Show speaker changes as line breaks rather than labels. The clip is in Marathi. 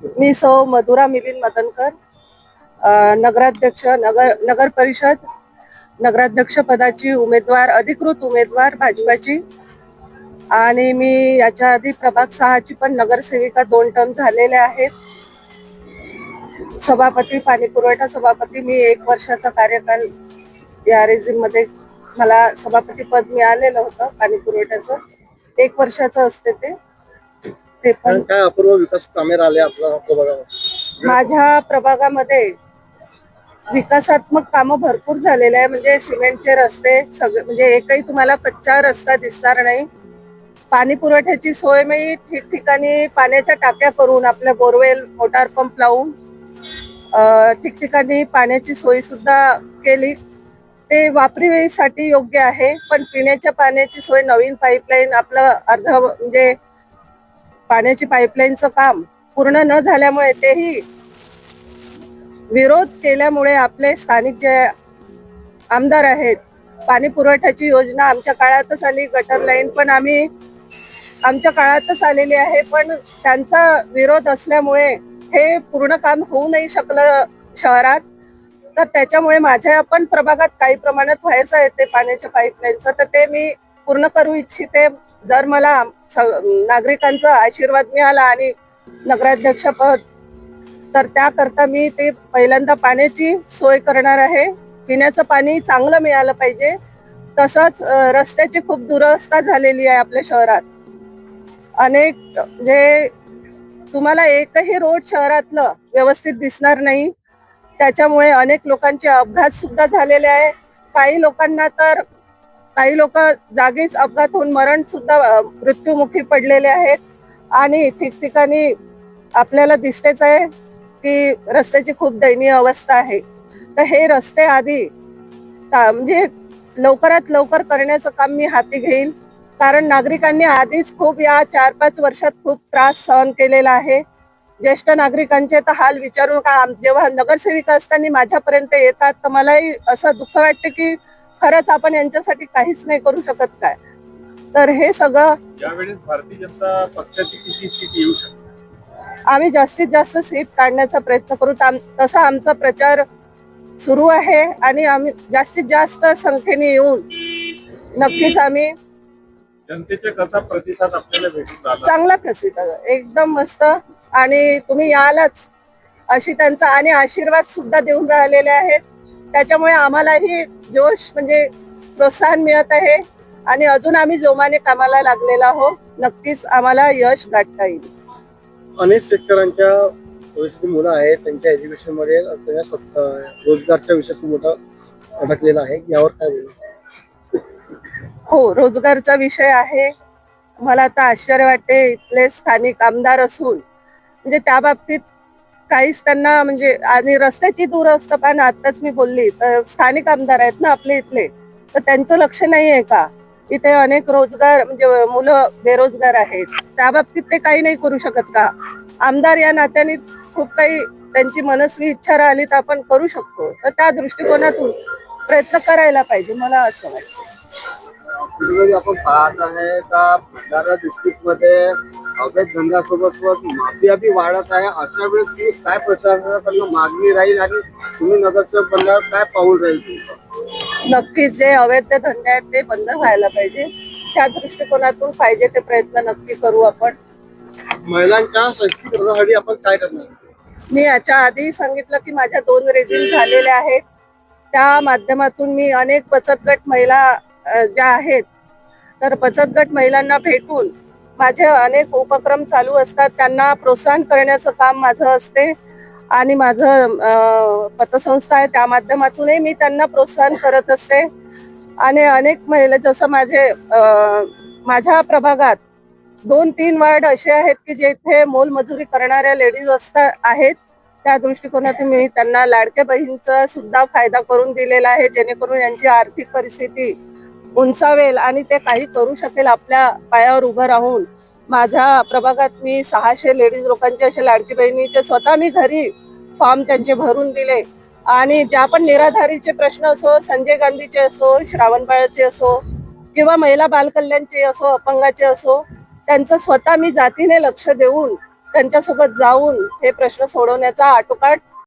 मी सौ मधुरा मिलिंद मदनकर नगराध्यक्ष नगर नगर परिषद नगराध्यक्ष पदाची उमेदवार अधिकृत उमेदवार भाजपाची. आणि मी याच्या आधी प्रभाग सहाची पण नगरसेविका दोन टर्म झालेल्या आहेत. सभापती पाणी पुरवठा सभापती मी एक वर्षाचा कार्यकाल या रेझिममध्ये मला सभापती पद मिळालेलं होतं पाणी पुरवठ्याचं. एक वर्षाचं असते ते. ते पण
कारण काय अपूर्व विकास कामे राहिले आपल्या
माझ्या प्रभागामध्ये विकासात्मक कामं भरपूर झालेले आहे. म्हणजे सिमेंटचे रस्ते सगळे म्हणजे एकही तुम्हाला कच्चा रस्ता दिसणार नाही. पाणी पुरवठ्याची सोय मी ठिकठिकाणी पाण्याच्या टाक्या करून आपल्या बोरवेल मोटार पंप लावून अं, ठिकठिकाणी पाण्याची सोय सुद्धा केली. ते वापरी वेळीसाठी योग्य आहे. पण पिण्याच्या पाण्याची सोय नवीन पाईपलाईन आपलं अर्ध म्हणजे पाण्याची पाईपलाईनचं काम पूर्ण न झाल्यामुळे तेही विरोध केल्यामुळे आपले स्थानिक जे आमदार आहेत पाणी पुरवठ्याची योजना आमच्या काळातच आली गटर लाईन पण आम्ही आमच्या काळातच आलेली आहे पण त्यांचा विरोध असल्यामुळे हे पूर्ण काम होऊ नाही शकलं शहरात. तर त्याच्यामुळे माझ्या पण प्रभागात काही प्रमाणात व्हायचं आहे ते पाण्याच्या पाईपलाईनचं तर ते मी पूर्ण करू इच्छिते. जर मला नागरिकांचा आशीर्वाद मिळाला आणि नगराध्यक्षपद तर त्याकरता मी ते पहिल्यांदा पाण्याची सोय करणार आहे. पिण्याचं पाणी चांगलं मिळालं पाहिजे. तसंच रस्त्याची खूप दुरवस्था झालेली आहे आपल्या शहरात. अनेक जे तुम्हाला एकही रोड शहरातलं व्यवस्थित दिसणार नाही. त्याच्यामुळे अनेक लोकांचे अपघात सुद्धा झालेले आहे. काही लोकांना तर काही लोक जागीच अपघात होऊन मरण सुद्धा मृत्यूमुखी मृत्युमुखी पडलेले आहेत. आणि ठिकठिकाणी आपल्याला दिसतेच आहे की रस्त्याची खूप दयनीय अवस्था आहे. तर हे रस्ते आधी म्हणजे लवकरात लवकर करण्याचं काम मी हाती घेईल. कारण नागरिकांनी आधीच खूप या चार पाच वर्षात खूप त्रास सहन केलेला आहे. ज्येष्ठ नागरिकांचे तर हाल विचारून का जेव्हा नगरसेविका असताना माझ्यापर्यंत येतात तर मलाही असं दुःख वाटतं की खरंच आपण यांच्यासाठी काहीच नाही करू शकत काय? तर हे सगळं
यावेळेस भारतीय जनता पक्षाची किती सीट येऊ शकते?
आम्ही जास्तीत जास्त सीट काढण्याचा प्रयत्न करू. तसा आमचा प्रचार सुरू आहे आणि आम्ही जास्तीत जास्त संख्येने येऊन नक्कीच आम्ही
जनतेचा कसा प्रतिसाद आपल्याला भेटून राहिला
चांगला प्रसिद्ध एकदम मस्त. आणि तुम्ही यालच अशी त्यांचा आणि आशीर्वाद सुद्धा देऊन राहिलेले आहेत. त्याच्यामुळे आम्हालाही जोश म्हणजे प्रोत्साहन मिळत आहे आणि अजून आम्ही जोमाने कामाला लागलेलो आहोत. नक्कीच आम्हाला यश गाठता येईल.
अनेक शेतकऱ्यांच्या मुलं आहेत त्यांच्या एज्युकेशनमध्ये रोजगारच्या विषयात मोठा अडकलेला आहे. यावर काय बोलू
हो रोजगारचा विषय आहे. मला आता आश्चर्य वाटते इथले स्थानिक आमदार असून. म्हणजे त्या बाबतीत काहीच त्यांना म्हणजे आणि रस्त्याची दुरवस्था पण आताच मी बोलली तर स्थानिक आमदार आहेत ना आपले इथले तर त्यांचं लक्ष नाही आहे का? इथे अनेक रोजगार म्हणजे मुलं बेरोजगार आहेत त्या बाबतीत ते काही नाही करू शकत का? आमदार या नात्याने खूप काही त्यांची मनस्वी इच्छा राहिली तर आपण करू शकतो. तर त्या दृष्टिकोनातून प्रयत्न करायला पाहिजे मला असं वाटतं.
कधी आपण पाहत आहे का भंडारा डिस्ट्रिक्टमध्ये अवैध धंद्यासोबत सोबत माफिया बी वाढत आहे. अशा वेळेस तुम्ही काय प्रशासनाकडनं मागणी राहील आणि तुम्ही नगरसेवक बनल्यावर काय पाऊल राहील
नक्कीच जे अवैध धंदे आहेत ते बंद व्हायला पाहिजे. त्या दृष्टिकोनातून पाहिजे ते प्रयत्न नक्की करू आपण.
महिलांच्या सशक्तीकरणासाठी आपण काय करणार?
मी याच्या आधी सांगितलं की माझ्या दोन रेझिम झालेल्या आहेत. त्या माध्यमातून मी अनेक बचत गट महिला ज्या आहेत तर बचत गट महिलांना भेटून माझे अनेक उपक्रम चालू असतात. त्यांना प्रोत्साहन करण्याचं काम माझं असते आणि माझं पतसंस्था आहे. त्या माध्यमातूनही मी त्यांना प्रोत्साहन करत असते. आणि अनेक महिला जसं माझे माझ्या प्रभागात दोन तीन वार्ड असे आहेत की जेथे मोलमजुरी करणाऱ्या लेडीज असतात आहेत. त्या दृष्टिकोनातून मी त्यांना लाडक्या बहीणचा सुद्धा फायदा करून दिलेला आहे. जेणेकरून यांची आर्थिक परिस्थिती उंचावेल आणि ते काही करू शकेल आपल्या पायावर उभं राहून. माझ्या प्रभागात मी सहाशे लेडीज लोकांचे असे लाडकी बहिणीचे स्वतः मी घरी फॉर्म त्यांचे भरून दिले. आणि ज्या पण निराधारीचे प्रश्न असो संजय गांधीचे असो श्रावणबाळाचे असो किंवा महिला बालकल्याणचे असो अपंगाचे असो त्यांचं स्वतः मी जातीने लक्ष देऊन त्यांच्यासोबत जाऊन हे प्रश्न सोडवण्याचा आटोकाट